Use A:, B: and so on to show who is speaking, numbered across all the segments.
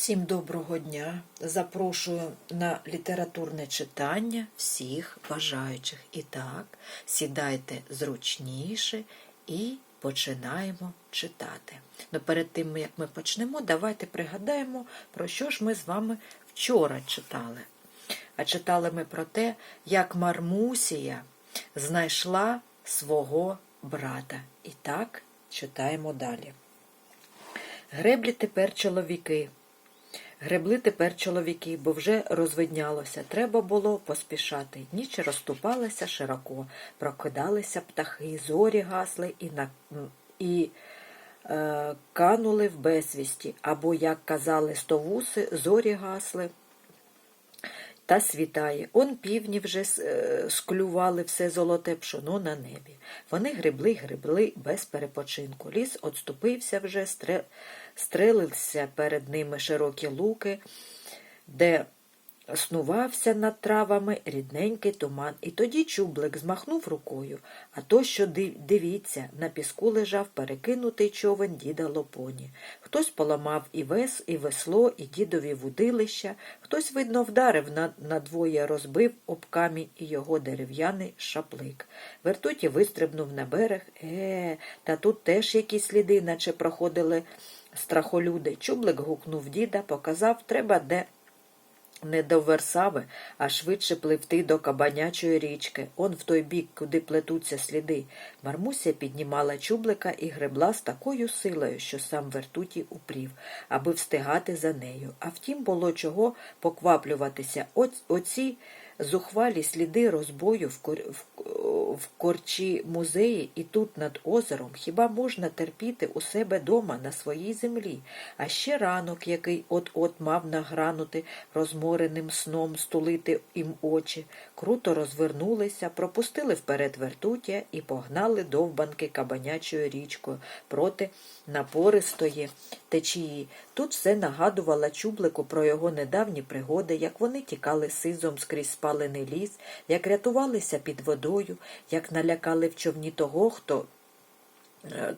A: Всім доброго дня! Запрошую на літературне читання всіх бажаючих. І так, сідайте зручніше і починаємо читати. Но перед тим, як ми почнемо, давайте пригадаємо, про що ж ми з вами вчора читали. А читали ми про те, як Мармусія знайшла свого брата. І так, читаємо далі. Греблі тепер чоловіки. Гребли тепер чоловіки, бо вже розвиднялося. Треба було поспішати. Ніч розступалася широко, прокидалися птахи, зорі гасли і, на... і е, канули в безвісті, або, як казали стовуси, зорі гасли. Та світає. Он півні вже е, склювали все золоте пшоно на небі. Вони грибли, грибли без перепочинку. Ліс отступився вже, стрелився перед ними широкі луки, де снувався над травами рідненький туман. І тоді чублик змахнув рукою, а то, що дивіться, на піску лежав перекинутий човен діда Лопоні. Хтось поламав і вес, і весло, і дідові вудилища, хтось, видно, вдарив на, надвоє, розбив об камінь і його дерев'яний шаплик. Вертуті вистрибнув на берег. Е, та тут теж якісь сліди, наче проходили страхолюди. Чублик гукнув діда, показав, треба де. Не до Версави, а швидше пливти до Кабанячої річки, он в той бік, куди плетуться сліди. Мармуся піднімала чублика і гребла з такою силою, що сам вертуті упрів, аби встигати за нею. А втім, було чого покваплюватися. Оці зухвалі сліди розбою в. В корчі музеї і тут над озером хіба можна терпіти у себе дома на своїй землі, а ще ранок, який от-от мав награнути розмореним сном, стулити їм очі, круто розвернулися, пропустили вперед вертуття і погнали довбанки кабанячою річкою проти напористої течії. Тут все нагадувало чублику про його недавні пригоди, як вони тікали сизом скрізь спалений ліс, як рятувалися під водою, як налякали в човні того, хто.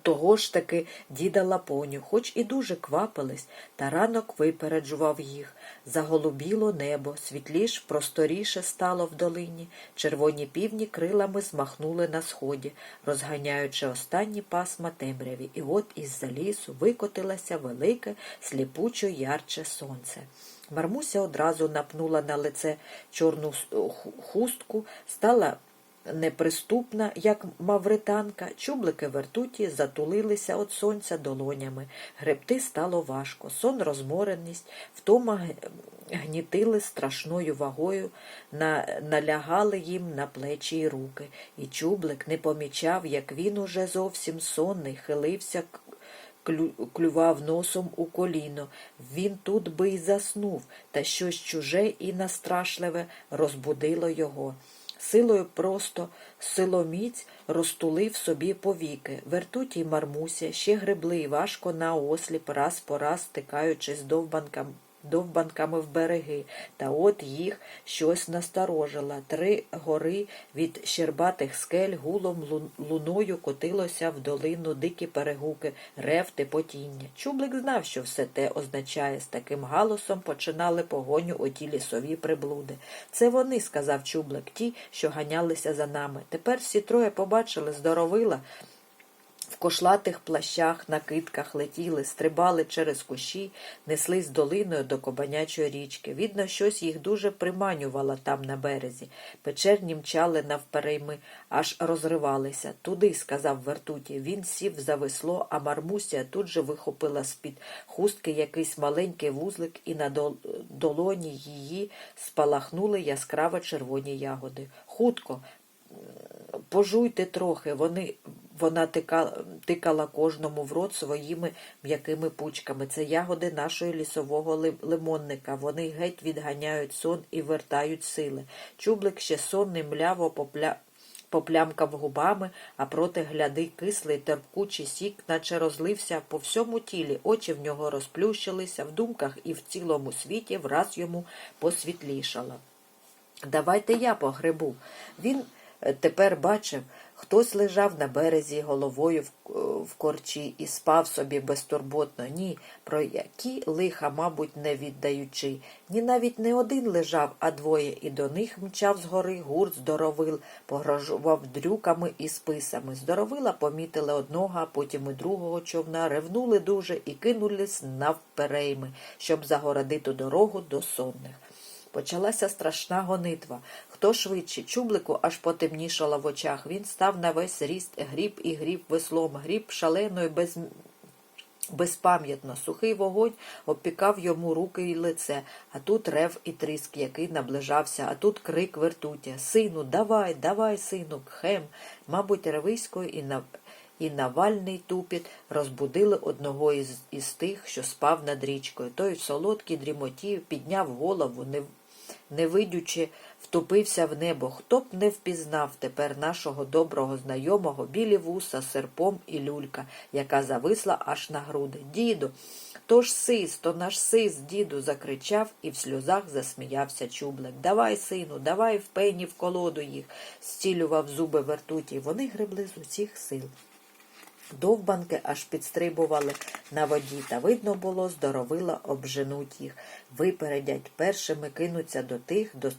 A: Того ж таки діда Лапоню, хоч і дуже квапились, та ранок випереджував їх. Заголубіло небо, світліш, просторіше стало в долині, червоні півні крилами змахнули на сході, розганяючи останні пасма темряві, і от із-за лісу викотилося велике, сліпучо ярче сонце. Мармуся одразу напнула на лице чорну хустку, стала неприступна, як мавританка, чублики вертуті затулилися від сонця долонями. Гребти стало важко, сон розмореність, втома гнітили страшною вагою, на, налягали їм на плечі й руки. І чублик не помічав, як він уже зовсім сонний, хилився клював носом у коліно. Він тут би й заснув, та щось чуже і настрашливе розбудило його. Силою просто силоміць розтулив собі повіки. Вертуті й мармуся ще гребли й важко наосліп, раз по раз стикаючись довбанками довбанками в береги, та от їх щось насторожило. Три гори від щербатих скель гулом луною котилося в долину дикі перегуки, рев потіння. Чублик знав, що все те означає. З таким галосом починали погоню оті лісові приблуди. Це вони, сказав Чублик, ті, що ганялися за нами. Тепер всі троє побачили здоровила кошлатих плащах, накидках летіли, стрибали через кущі, неслись долиною до Кобанячої річки. Видно, щось їх дуже приманювало там на березі. Печерні мчали навперейми, аж розривалися. Туди, сказав Вертуті. Він сів за весло, а Мармуся тут же вихопила з-під хустки якийсь маленький вузлик, і на долоні її спалахнули яскраво червоні ягоди. Хутко, пожуйте трохи, вони вона тикала, кожному в рот своїми м'якими пучками. Це ягоди нашого лісового лимонника. Вони геть відганяють сон і вертають сили. Чублик ще сонний мляво попля... поплямкав губами, а проти гляди кислий терпкучий сік, наче розлився по всьому тілі. Очі в нього розплющилися, в думках і в цілому світі враз йому посвітлішало. Давайте я погребу. Він тепер бачив, Хтось лежав на березі головою в, в корчі і спав собі безтурботно. Ні, про які лиха, мабуть, не віддаючи. Ні навіть не один лежав, а двоє, і до них мчав згори гурт здоровил, погрожував дрюками і списами. Здоровила помітили одного, а потім і другого човна, ревнули дуже і кинулись навперейми, щоб загородити дорогу до сонних. Почалася страшна гонитва. Хто швидше, чублику аж потемнішало в очах. Він став на весь ріст, гріб і гріб веслом, гріб шалено і без... безпам'ятно. Сухий вогонь обпікав йому руки і лице, а тут рев і тріск, який наближався, а тут крик вертуття. Сину, давай, давай, сину, хем. Мабуть, ревисько і на і Навальний тупіт розбудили одного із, із тих, що спав над річкою. Той в солодкій дрімоті підняв голову, не, не видючи, втупився в небо. Хто б не впізнав тепер нашого доброго знайомого білі вуса, серпом і люлька, яка зависла аж на груди. Діду, то ж сис, то наш сис, діду, закричав і в сльозах засміявся чублик. Давай, сину, давай в пені в колоду їх, стілював зуби вертуті. Вони гребли з усіх сил. Довбанки аж підстрибували на воді, та видно було, здоровила обженуть їх, випередять, першими кинуться до тих, до,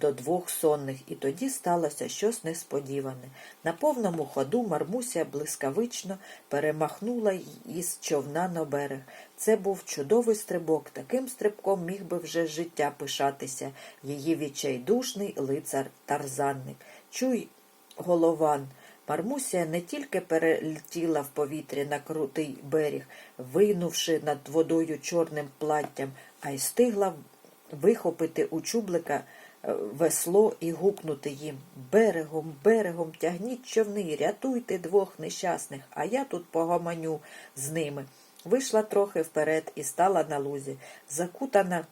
A: до двох сонних, і тоді сталося щось несподіване. На повному ходу Мармуся блискавично перемахнула із човна на берег. Це був чудовий стрибок. Таким стрибком міг би вже життя пишатися, її відчайдушний лицар Тарзанник. Чуй, голован. Мармуся не тільки перелетіла в повітрі на крутий берег, вийнувши над водою чорним платтям, а й встигла вихопити у чублика весло і гукнути їм Берегом, берегом, тягніть човни, рятуйте двох нещасних, а я тут погоманю з ними. Вийшла трохи вперед і стала на лузі, закутана.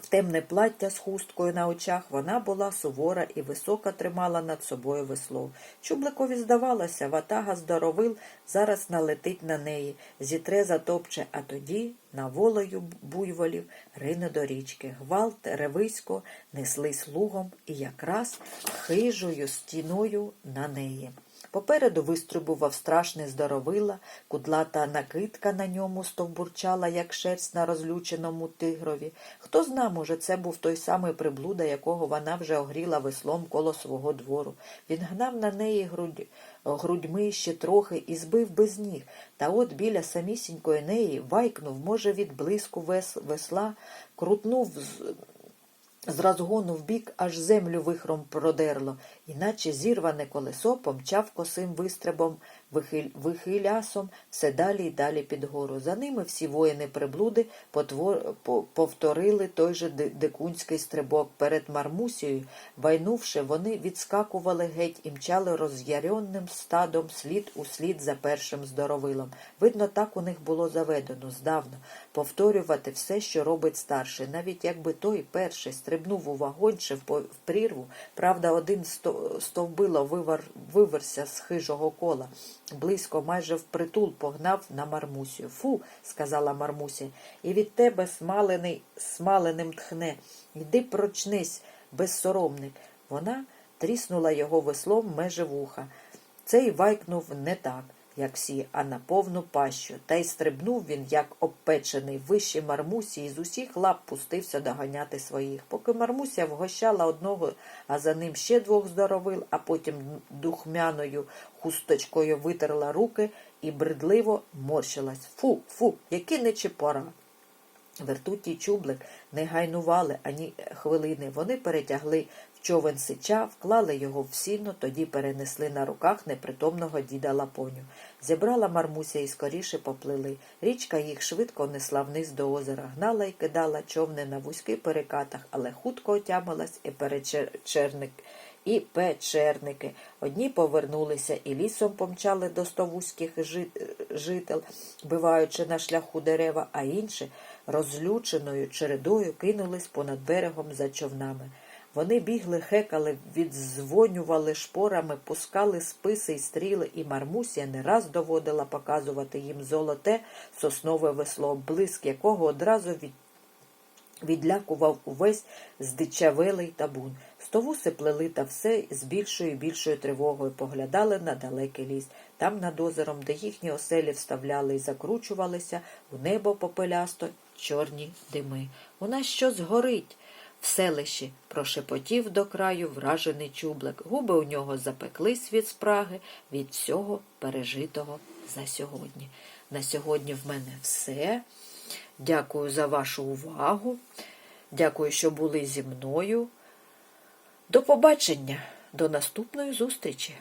A: В темне плаття з хусткою на очах вона була сувора і високо тримала над собою весло. Чубликові здавалося, ватага здоровил зараз налетить на неї, зітре затопче, а тоді на волею буйволів рине до річки. Гвалт, ревисько неслись лугом і якраз хижою стіною на неї. Попереду вистрибував страшний здоровила, кудлата накидка на ньому стовбурчала, як шерсть на розлюченому тигрові. Хто зна, може, це був той самий приблуда, якого вона вже огріла веслом коло свого двору. Він гнав на неї грудь, грудьми ще трохи і збив без ніг. Та от біля самісінької неї вайкнув, може, від блиску вес, весла, крутнув з з розгону вбік аж землю вихром продерло, іначе зірване колесо помчав косим вистрибом, вихиль, вихилясом все далі й далі під гору. За ними всі воїни приблуди потвор, повторили той же дикунський стрибок. Перед Мармусією, вайнувши, вони відскакували геть і мчали роз'яренним стадом слід у слід за першим здоровилом. Видно, так у них було заведено здавна повторювати все, що робить старший, навіть якби той перший стрибнув у вагон чи в прірву, правда, один стовбило вивар, виверся з хижого кола. Близько, майже впритул погнав на Мармусю. Фу, сказала Мармуся, і від тебе смалений смаленим тхне. Йди прочнись, безсоромник. Вона тріснула його веслом меже вуха. Цей вайкнув не так як всі, а на повну пащу, та й стрибнув він, як обпечений, вище Мармусі, і з усіх лап пустився доганяти своїх. Поки Мармуся вгощала одного, а за ним ще двох здоровил, а потім духмяною хусточкою витерла руки і бредливо морщилась. Фу, фу, які нечепора. Вертутій чублик не гайнували ані хвилини. Вони перетягли Човен сича, вклали його в сіно, тоді перенесли на руках непритомного діда Лапоню. Зібрала Мармуся і скоріше поплили. Річка їх швидко несла вниз до озера, гнала і кидала човни на вузьких перекатах, але хутко отямилась і перечерник. І печерники. Одні повернулися і лісом помчали до стовузьких жител, биваючи на шляху дерева, а інші розлюченою чередою кинулись понад берегом за човнами. Вони бігли, хекали, віддзвонювали шпорами, пускали списи й стріли, і Мармусія не раз доводила показувати їм золоте соснове весло, блиск якого одразу від... відлякував увесь здичавелий табун. Стовуси плели та все з більшою і більшою тривогою поглядали на далекий ліс. Там над озером, де їхні оселі вставляли і закручувалися, у небо попелясто чорні дими. У нас щось горить. В селищі прошепотів до краю вражений чублик. Губи у нього запеклись від спраги, від всього пережитого за сьогодні. На сьогодні в мене все. Дякую за вашу увагу. Дякую, що були зі мною. До побачення, до наступної зустрічі!